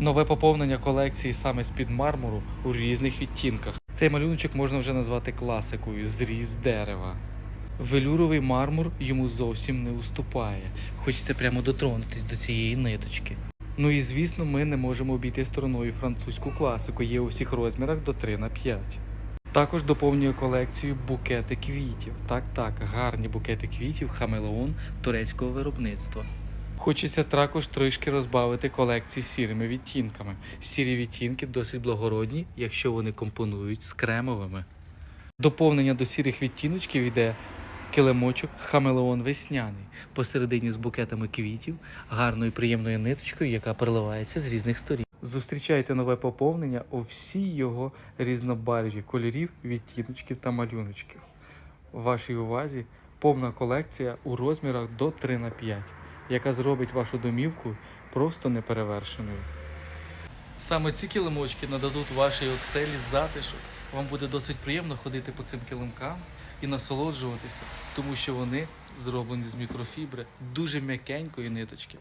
Нове поповнення колекції саме з-під мармуру у різних відтінках. Цей малюночок можна вже назвати класикою зріз дерева. Велюровий мармур йому зовсім не уступає. Хочеться прямо дотронутись до цієї ниточки. Ну і звісно, ми не можемо обійти стороною французьку класику. Є у всіх розмірах до 3 на 5. Також доповнює колекцію букети квітів. Так, так, гарні букети квітів, хамелеон турецького виробництва. Хочеться також трішки розбавити колекцію сірими відтінками. Сірі відтінки досить благородні, якщо вони компонують з кремовими. Доповнення до сірих відтіночків йде килимочок хамелеон весняний, посередині з букетами квітів, гарною приємною ниточкою, яка переливається з різних сторін. Зустрічайте нове поповнення у всій його різнобарві кольорів, відтіночків та малюночків. Вашій увазі повна колекція у розмірах до 3 на 5, яка зробить вашу домівку просто неперевершеною. Саме ці килимочки нададуть вашій оселі затишок. Вам буде досить приємно ходити по цим килимкам і насолоджуватися, тому що вони зроблені з мікрофібри, дуже м'якенької ниточки,